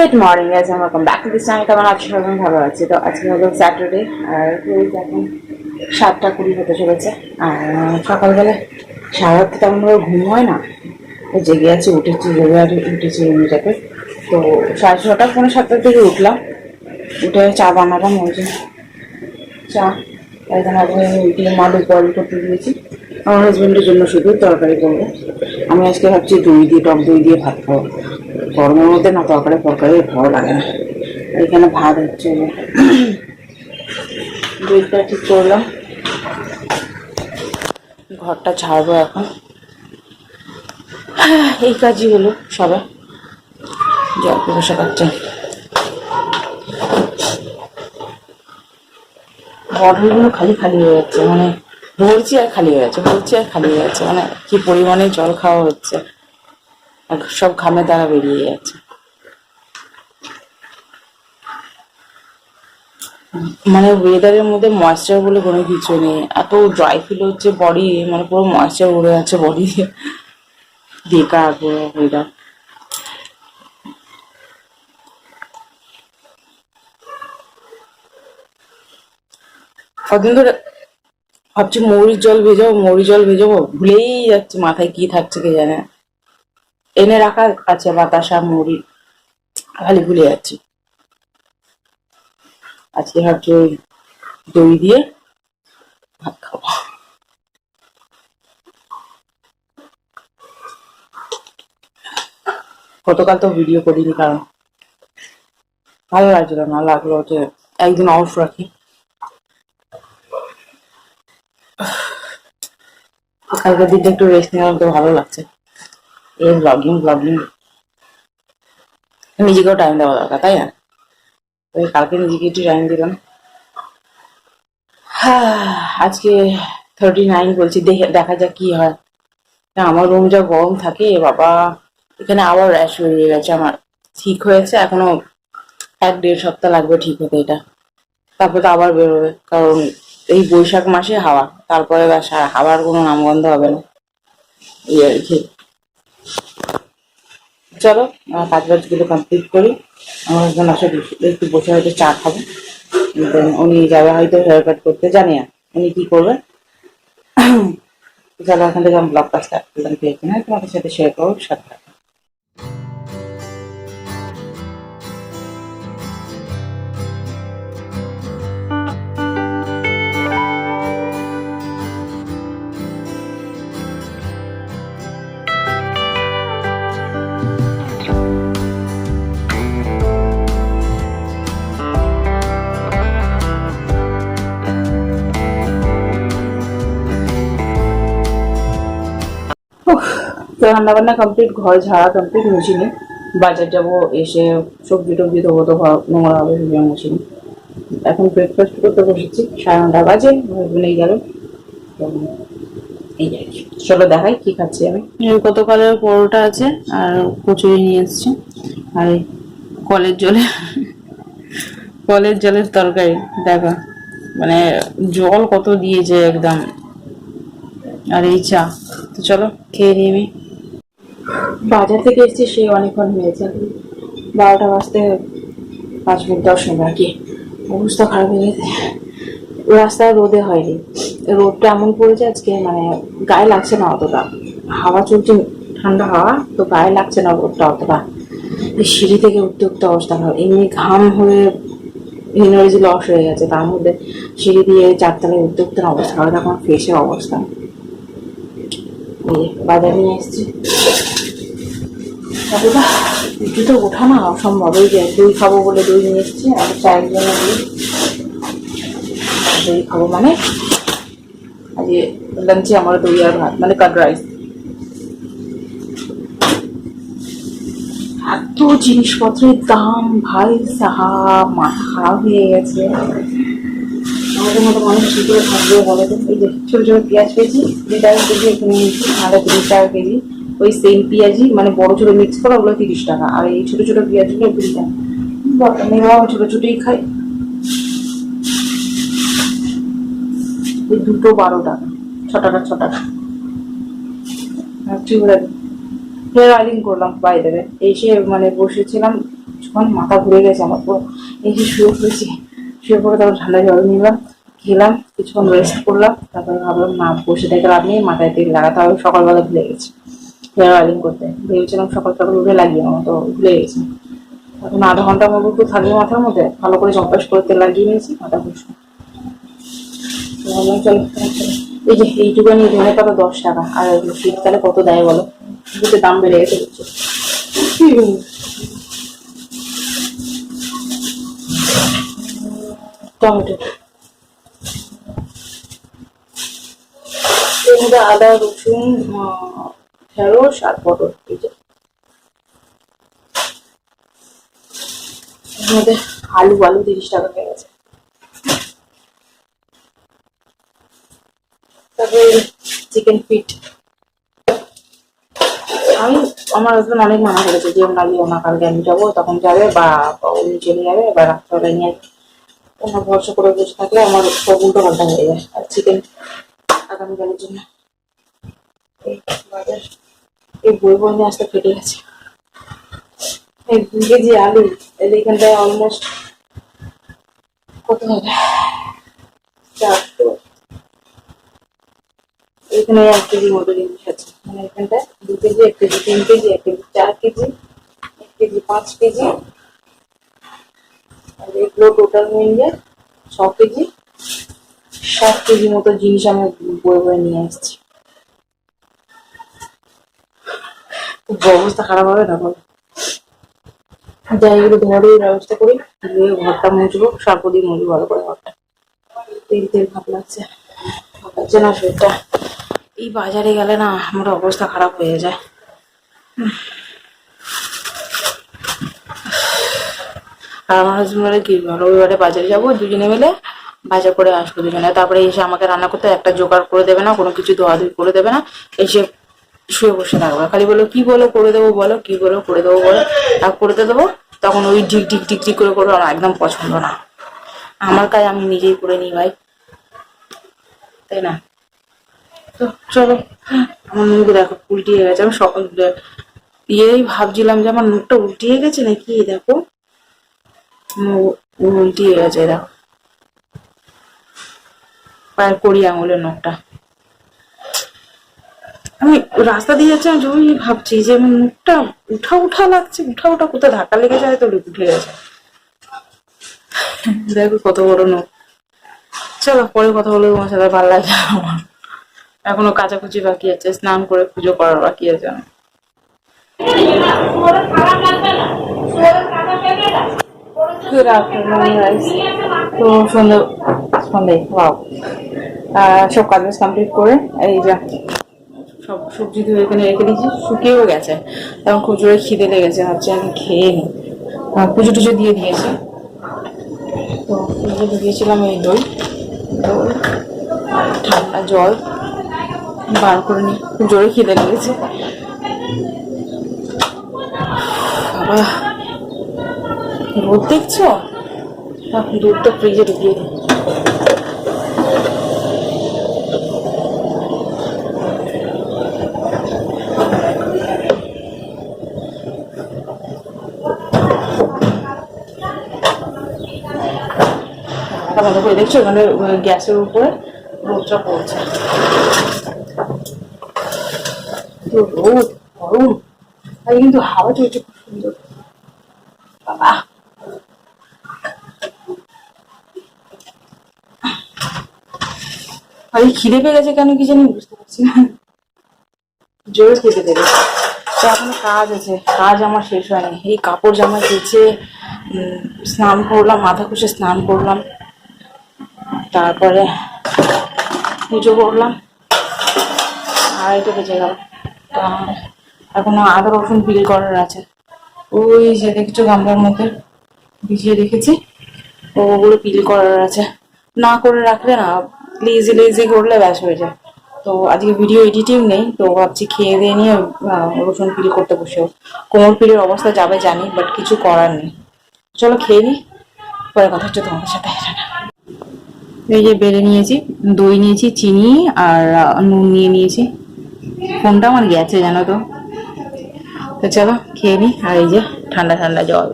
Good morning guys and welcome back to this channel কেমন আছো সবাই? ভালো আছে। তো আজকে হলো স্যাটারডে আর এখন সাতটা কুড়ি হতে চলেছে, আর সকালবেলা সারা রাত তেমন ভাবে ঘুম হয় না। তো জেগে আছি, উঠেছি, জেগে আর উঠেছি এমনিটাতে তো সাড়ে ছটা, পৌনে সাতটার দিকে উঠলাম। উঠে চা বানালাম, ওই যে চা। এখানে আগে উঠলে মা বয়েল করতে দিয়েছি। আমার হাজবেন্ডের জন্য শুধু তরকারি করব। আমি আজকে ভাবছি দই দিয়ে, টক দই দিয়ে ভাত খাব। গরমের মধ্যে না তরকারি তরকারি ভালো লাগে না। এখানে ভাত হচ্ছে দইটা ঠিক করলাম। ঘরটা ছাড়বো এখন। এই কাজই হলো সবাই জল বসে কাটছে বটলগুলো খালি খালি হয়ে যাচ্ছে মানে ভরছি আর খালি হয়ে যাচ্ছে ভরছি আর খালি হয়ে যাচ্ছে মানে কি পরিমাণে জল খাওয়া হচ্ছে। সব ঘামে দ্বারা বেরিয়ে যাচ্ছে মানে ওয়েদারের মধ্যে ময়েশ্চার বলে কোনো কিছু নেই। এত ড্রাই ফিল হচ্ছে বডি মানে পুরো ময়েশ্চার উড়ে যাচ্ছে বডি বেকার পুরো ওয়েদার কদিন ধরে ভাবছি মৌরির জল ভেজাবো মৌরি জল ভেজাবো, ভুলেই যাচ্ছে মাথায় কি থাকছে কে জানে। এনে রাখা আছে বাতাসা, মুড়ি, খালি ভুলে যাচ্ছি। আজকে ভাবছি ওই দই দিয়ে ভাত খাব। গতকাল তো ভিডিও করিনি কারণ ভালো লাগছিল না, লাগল যে একদিন অফ রাখি। কালকের দিনটা একটু রেস্ট নেওয়া তো ভালো লাগছে। এই ব্লগিং ব্লগিং নিজেকেও টাইম দেওয়া দরকার তাই না? কালকে নিজেকে একটু টাইম দিলাম। আজকে থার্টি নাইন বলছি দেখে দেখা যাক কি হয়। না, আমার রুম যা গরম থাকে বাবা এখানে আবার র্যাশ বেরিয়ে গেছে আমার। ঠিক হয়েছে এখনও এক দেড় সপ্তাহ লাগবে ঠিক হতে এটা। তারপর তো আবার বেরোবে কারণ এই বৈশাখ মাসে হাওয়া তারপরে হাওয়ার কোনো নামগন্ধ হবে না। এই আর কি। চলো কাজ বাজগুলো কমপ্লিট করি। আমার হাজব্যান্ড আসলে একটু বসে হয়তো চা খাব। উনি যাবে হয়তো হেয়ার কাট করতে, জানি না। উনি কি করবেন চলো, এখান থেকে আমি ব্লগটা স্টার্ট করলাম। পেয়েছি না তোমাদের সাথে শেয়ার করো সাথে তো রান্না বান্না কমপ্লিট ঘর ঝাড়া কমপ্লিট মুছিনি। বাজার যাব এসে সবজি টবজি ধোবো তো ঘর নোংরা হবে সেগুলো মুছিনি। এখন ব্রেকফাস্ট করতে বসেছি, সাড়ে নটা বাজে হাজবেন্ড গেল। এই আর কি। চলো দেখাই কি খাচ্ছি আমি। গতকালের পরোটা আছে আর কচুরি নিয়ে এসছি। আর কলের জলে, কলের জলের তরকারি, দেখা। মানে জল কত দিয়েছে একদম। আর এই চা। তো চলো খেয়ে নিই আমি। বাজার থেকে এসেছি, সে অনেকক্ষণ হয়েছে। বারোটা বাজতে পাঁচ মিনিট, দশ মিনিট আর কি অবস্থা খারাপ হয়ে গেছে। রাস্তায় রোদে হয়নি। রোদটা এমন পড়েছে আজকে মানে গায়ে লাগছে না অতটা। হাওয়া চলছে, ঠান্ডা হাওয়া, তো গায়ে লাগছে না রোদটা অতটা। সিঁড়ি থেকে উঠতে উঠতে অবস্থা খারাপ। এমনি ঘাম হয়ে এনার্জি লস হয়ে গেছে। তার মধ্যে সিঁড়ি দিয়ে চারতলায় উঠতে উঠতে অবস্থা খারাপ। এখন ফেসের অবস্থা। বাজারে নিয়ে এসেছি। দাদা রুটি তো ওঠা না, অসম্ভব। এই যে দই খাব বলে দই নিয়ে এসেছি, আর চায়ের জন্য দই। দই খাব মানে? আজকে লাঞ্চে আমার দই আর ভাত মানে কাট রাইস এত জিনিসপত্রের দাম, ভাই সাহা মাথা খারাপ হয়ে গেছে। আমাদের মতো মানুষ কি করে থাকবে বলো তো? এই যে ছোট ছোট পেঁয়াজ পেয়েছি দুই টাকা কেজি, এখানে নিয়েছি নাহলে তিরিশ টাকা কেজি। ওই সেম পেঁয়াজই মানে বড় ছোট মিক্স করা ওগুলো তিরিশ টাকা। আর এই ছোট ছোট পেঁয়াজগুলো কুড়ি টাকা। বাবা, আমি ছোট ছোটই খাই। এই দুটো বারো টাকা ছ টাকা ছ টাকা। হেয়ার অয়েলিং করলাম বাই দেবে এসে মানে বসেছিলাম কিছুক্ষণ মাথা ঘুরে গেছে আমার পুরো। যে শুয়ে পড়েছি। শুয়ে পড়ে তারপর ঠান্ডা জল নিলাম খেলাম কিছুক্ষণ রেস্ট করলাম তারপরে ভাবলাম না বসে থেকে লাভ নেই মাথায় তেল লাগাতে হবে সকালবেলা ভুলে গেছি। হেয়ার অয়েলিং করতে ভেবেছিলাম সকাল সকাল উঠে লাগিয়ে নেব, তো ভুলে গেছি। এখন আধা ঘণ্টার মতো একটু থাকবে মাথার মধ্যে, ভালো করে চম্পাস করে তেল লাগিয়ে নিয়েছি, মাথা চলো। এই যে এইটুকানি ধনে পাতা দশ টাকা, আর শীতকালে কত দেয় বলো? দুটো দাম বেড়ে গেছে টমেটো। আদা, রসুন ঢেঁড়স আর পটল আলু আলু তিরিশ টাকা হয়ে গেছে। তারপরে চিকেন ফিট আমি, আমার হাজবেন্ড অনেক মানা করেছে যে, না, লিও না, কালকে আমি যাব। তখন যাবে বা উনি চলে যাবে বা রাত্রেবেলা নিয়ে ওনার ভরসা করে বসে থাকলে আমার সব উল্টো পাল্টা হয়ে যায়। আর চিকেন আগামীকালের জন্য। বাজার এই বই বই নিয়ে আসতে ফেটে গেছে। এই দু কেজি আলু এর এখানটায় অলমোস্ট কত হবে? চারশো এখানে এক কেজি মতো জিনিস আছে। মানে এখানটায় দু কেজি, এক কেজি, তিন কেজি, এক কেজি, চার কেজি, এক কেজি, পাঁচ কেজি। আর এগুলো টোটাল মিলিয়ে ছ কেজি, সাত কেজি মতো জিনিস আমি বয়ে বয়ে নিয়ে এসেছি অবস্থা খারাপ হবে না বলো যাই এগুলো ধরে ব্যবস্থা করি ধুয়ে ঘরটা মুছবো সার্প দিয়ে মুছবো, ভালো করে ঘরটা। তেল তেল ভাব লাগছে। লাগছে না, শরীরটা এই বাজারে গেলে না আমার অবস্থা খারাপ হয়ে যায়। আর আমার হাজবেন্ড কি রবিবারে বাজারে যাব, দুজনে মিলে বাজার করে আসব দুজনে। তারপরে এসে আমাকে রান্না করতে একটা জোগাড় করে দেবে না, কোনো কিছু ধোয়াধুয়ি করে দেবে না। এসে শুয়ে বসে থাকবে। খালি বলো কি বলো? করে দেবো বলো? কি বলো? করে দেবো বলো? আর করতে দেবো। তখন ওই ঢিক ঢিক ঢিক ঢিক করে করব আমার একদম পছন্দ না। আমার কাজ আমি নিজেই করে নিই ভাই। তাই না? তো চলো, আমার মুখ দেখো, উল্টিয়ে গেছে। আমি সকাল ইয়েই ভাবছিলাম যে আমার মুখটা উল্টিয়ে গেছে নাকি? দেখো। উল্টিয়ে গেছে দেখো। পায়ের কড়ি আঙুলের নখটা। আমি রাস্তা দিয়ে যাচ্ছি, আমি জমি ভাবছি যে মুখটা উঠা উঠা লাগছে, উঠা উঠা কোথায় ধাক্কা লেগে যায় তো উঠে গেছে। দেখো কত বড় নখ। চলো, পরে কথা বলে তোমার সাথে ভালো লাগে আমার। এখনও কাচাকুচি বাকি আছে, স্নান করে পুজো করার বাকি আছে guys. তো সন্ধ্যে সন্ধ্যে সব কাজ কমপ্লিট করে, এই যে সব সবজি ধুয়ে এখানে রেখে দিয়েছি, শুকিয়েও গেছে। এখন খুব জোরে খিদে লেগেছে, ভাবছি আমি খেয়ে নিই। পুজো টুজো দিয়ে দিয়েছি। তো পুজো দিয়েছিলাম এই দই। দই, ঠান্ডা জল। বার করে নিই, খুব জোরে খিদে লেগেছে। রোদ দেখছ? দুধটা ফ্রিজে ঢুকিয়ে দিই। ঢাকা বন্ধ করে দেখছ ওখানে গ্যাসের উপরে রোদটা পড়ছে। রোদ, গরম। আর কিন্তু হাওয়া চলছে খুব সুন্দর। বাবা। আর খিদে পেয়ে গেছে কেন কি জানি বুঝতে পারছি না। জোরে খেতে পেরে তো এখনও কাজ আছে, কাজ আমার শেষ হয়নি। এই কাপড় জামা কেচে স্নান করলাম, মাথা ঘষে স্নান করলাম। তারপরে পুজো করলাম। আড়াইটা বেজে গেল। তা এখনও আদা, রসুন বিল করার আছে। ওই যে দেখছ গামলার মধ্যে? ভিজিয়ে রেখেছি। ওগুলো পিল করার আছে। না করে রাখলে না লেজি লেজি করলে ব্যাস হয়ে যায়। তো আজকে ভিডিও এডিটিং নেই, তো ভাবছি খেয়ে দিয়ে নিয়ে রসুন পিল করতে বসেও কোমর পিলের অবস্থা যাবে জানি বাট কিছু করার নেই। চলো খেয়ে নিই পরে কথা হচ্ছে তোমাদের সাথে। এই যে বেড়ে নিয়েছি, দই নিয়েছি, চিনি আর নুন নিয়ে নিয়েছি। ফোনটা আমার গেছে, জানো তো। তো চলো, খেয়ে নিই আর এই যে ঠান্ডা ঠান্ডা জল।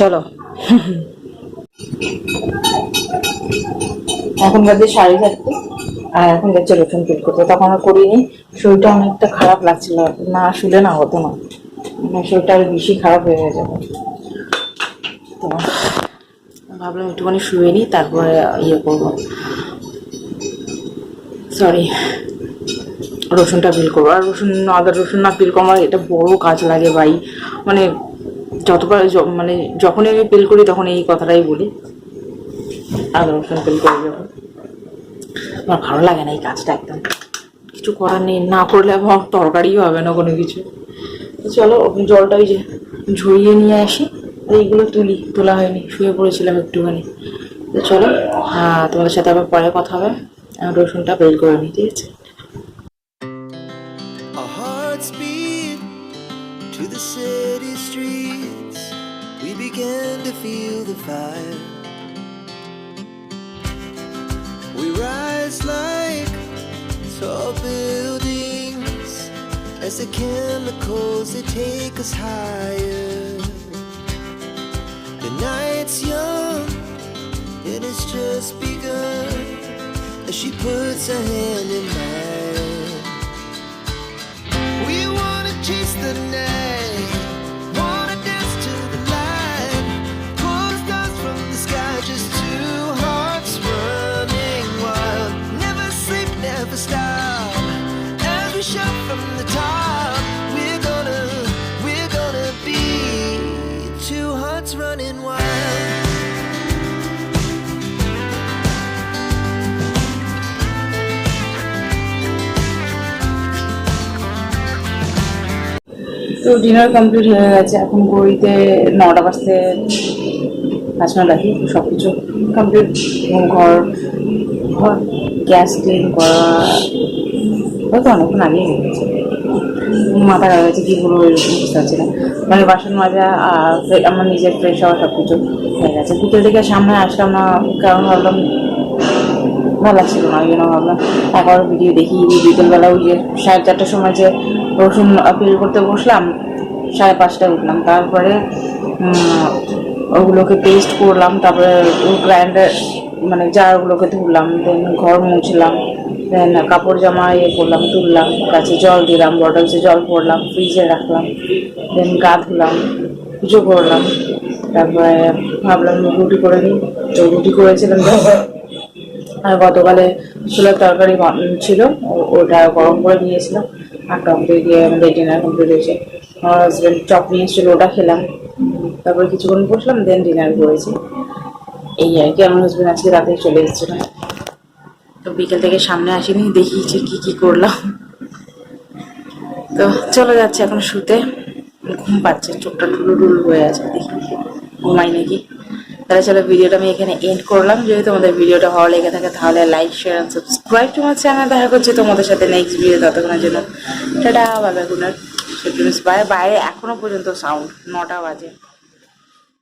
চলো। এখন বাজে সাড়ে চারটে আর এখন যাচ্ছে রসুন ফিল করতে। তখন আর করিনি, শরীরটা অনেকটা খারাপ লাগছিল। না, শুলে না, হতো না। মানে শরীরটা আরও বেশি খারাপ হয়ে যাবে তো ভাবলাম একটুখানি শুয়ে নিই, তারপরে ইয়ে করব। সরি রসুনটা পিল করব। আর রসুন আদা রসুন না পিল করার এটা বড় কাজ লাগে ভাই। মানে যতবার মানে যখনই আমি পিল করি তখন এই কথাটাই বলি। আদা রসুন পিল করি যখন আমার ভালো লাগে না এই কাজটা একদম। কিছু করার নেই, না করলে আমার তরকারিও হবে না কোনো কিছু। চলো জলটা ওই যে ঝরিয়ে নিয়ে আসি। এইগুলো তুলি তোলা হয়নি শুয়ে পড়েছিলাম একটুখানি তো চলো হ্যাঁ তোমাদের সাথে আবার পরে কথা হবে রসুনটা বের করে নিই ঠিক আছে to the city streets. We began to feel the fire. We rise like tall buildings as the chemicals they take us higher. Just begun as she puts her hand in mine. তো dinner complete হয়ে গেছে, এখন ঘড়িতে নটা বাজতে পাঁচ minute বাকি সব কিছু কমপ্লিট ঘর ঘর গ্যাস ক্লিন করা হয়তো অনেকক্ষণ আগেই হয়ে গেছে। মাথা খারাপ গেছে কী করব এরকম বুঝতে পারছি না। মানে বাসন মাজা আর আমার নিজের ফ্রেশ হওয়া সব কিছু হয়ে গেছে। বিকেল থেকে সামনে আসলাম না, কারণ ভাবলাম ভালো লাগছিল না, ওই জন্য ভাবলাম একবার ভিডিও দেখি, বিকেলবেলা ওই যে সাড়ে চারটার সময় যে রসুন আপিল করতে বসলাম, সাড়ে পাঁচটায় উঠলাম। তারপরে ওগুলোকে পেস্ট করলাম, তারপরে গ্রাইন্ডার মানে জারগুলোকে ধুলাম দেন ঘর মুছলাম দেন কাপড় জামা ইয়ে করলাম, তুললাম, গাছে জল দিলাম বটলসে জল ভরলাম ফ্রিজে রাখলাম দেন গা ধুলাম, পুজো করলাম, তারপরে ভাবলাম রুটি করে নিই, তো রুটি করেছিলাম আর গতকালে ছোলার তরকারি ছিল ওটা গরম করে নিয়েছিলাম। আর টক দিয়ে আমাদের ডিনার কমপ্লিট হয়েছে আমার হাজব্যান্ড চপ নিয়ে এসেছিল ওটা খেলাম তারপরে কিছুক্ষণ বসলাম দেন ডিনার করেছি। এই আর কি, আমার হাজব্যান্ড আজকে রাতে চলে এসেছিল তো বিকেল থেকে সামনে আসিনি দেখিয়েছি কি কি করলাম। তো চলে যাচ্ছে এখন শুতে। ঘুম পাচ্ছে, চোখটা টুলু টুলু হয়ে আছে, দেখি। ঘুমাই নাকি? তাহলে চলো ভিডিওটা আমি এখানে এন্ড করলাম। যদি তোমাদের ভিডিওটা ভালো লেগে থাকে, তাহলে like share and subscribe to channel দেখা করছি তোমাদের সাথে নেক্সট ভিডিও ততক্ষণের জন্য টাটা, বাবা গুনার বাইরে বাইরে এখনও পর্যন্ত সাউন্ড নটা বাজে।